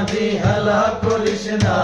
দিহালা করিস না।